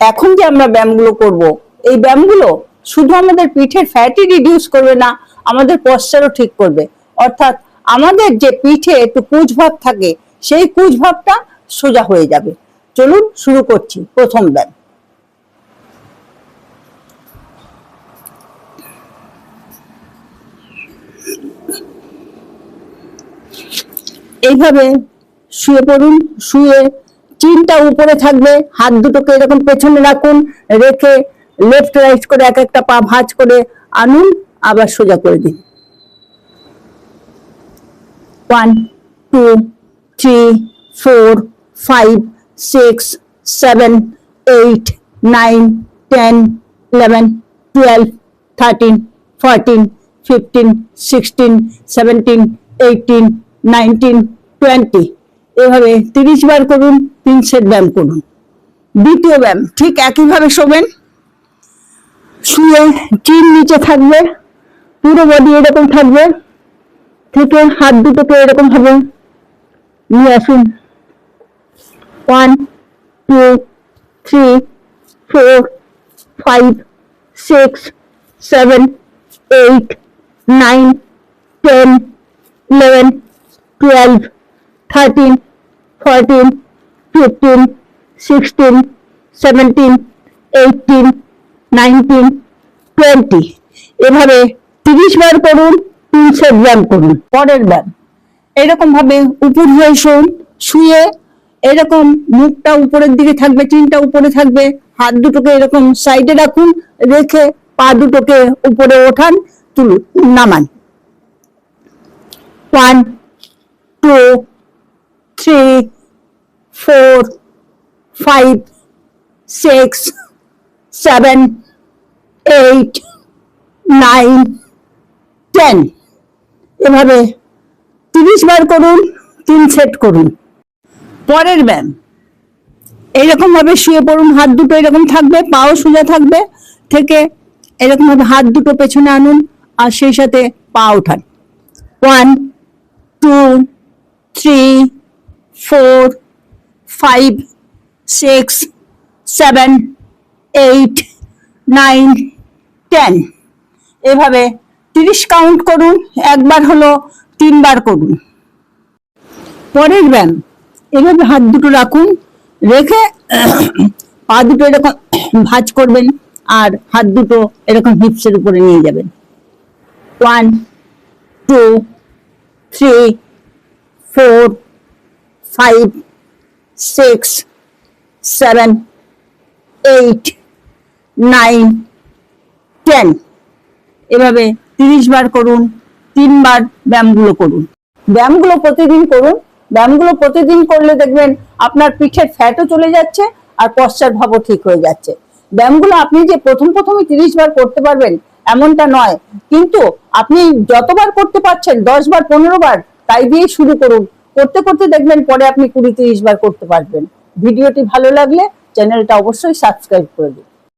এখন যে আমরা ব্যায়ামগুলো করব, এই ব্যায়ামগুলো শুধু আমাদের পিঠের ফ্যাটি রিডিউস করবে না, আমাদের পশ্চারও ঠিক করবে। অর্থাৎ আমাদের যে পিঠে একটু কুচ ভাব থাকে, সেই কুচ ভাবটা সোজা হয়ে যাবে। চলুন শুরু করছি প্রথম ব্যায়াম। এইভাবে শুয়ে পড়ুন, শুয়ে চিনটা উপরে থাকবে, হাত দুটোকে এরকম পেছনে রাখুন, রেখে লেফট রাইট করে এক একটা পা ভাঁজ করে আনুন, আবার সোজা করে দিন। One two three four five six seven eight nine ten eleven twelve thirteen fourteen fifteen sixteen seventeen eighteen nineteen twenty এভাবে তিরিশ বার করুন তিন সেট ব্যায়াম করুন। দ্বিতীয় ব্যায়াম, ঠিক একইভাবে শোবেন। শুয়ে চিন নিচে থাকবে, পুরো বডি এরকম থাকবে, থেকে হাত দুটোকে এরকম ভাবে নিয়ে আসুন। One two three four five six seven eight nine ten eleven twelve thirteen fourteen fifteen sixteen seventeen eighteen nineteen twenty এভাবে তিরিশ বার করুন তিন সেট ব্যায়াম করুন পরের ব্যায়াম এরকম ভাবে উপর হয়ে শোন, শুয়ে। এরকম মুখটা উপরের দিকে থাকবে, চিনটা উপরে থাকবে। হাত দুটোকে এরকম সাইডে রাখুন, রেখে পা দুটোকে উপরে ওঠান তুলুন নামান। One two three four five six seven eight nine ten এভাবে তিরিশ বার করুন, তিন সেট করুন। পরের ব্যায়াম। এইরকম ভাবে শুয়ে পড়ুন, হাত দুটো এরকম থাকবে, পাও সোজা থাকবে, থেকে এরকম ভাবে হাত দুটো পেছনে আনুন আর সেই সাথে পা ওঠান। One two three four five six seven eight nine ten এভাবে তিরিশ কাউন্ট করুন, একবার হলো তিনবার করুন। পরের ব্যায়াম, এভাবে হাত দুটো রাখুন, রেখে পা দুটো এরকম ভাঁজ করবেন আর হাত দুটো এরকম হিপসের উপরে নিয়ে যাবেন। One two three four five six seven eight nine ten এভাবে তিরিশ বার করুন তিনবার ব্যায়ামগুলো করুন। ব্যায়ামগুলো প্রতিদিন করুন। ব্যায়ামগুলো প্রতিদিন করলে দেখবেন আপনার পিঠের ফ্যাটও চলে যাচ্ছে আর পশ্চাৎ ভাবও ঠিক হয়ে যাচ্ছে। ব্যায়ামগুলো আপনি যে প্রথম প্রথমে তিরিশ বার করতে পারবেন এমনটা নয়। কিন্তু আপনি যতবার করতে পারছেন, দশ বার, পনেরো বার, তাই দিয়ে শুরু করুন। করতে করতে দেখবেন পরে আপনি কুড়ি তিরিশ বার করতে পারবেন। ভিডিওটি ভালো লাগলে চ্যানেলটা অবশ্যই সাবস্ক্রাইব করে দিন।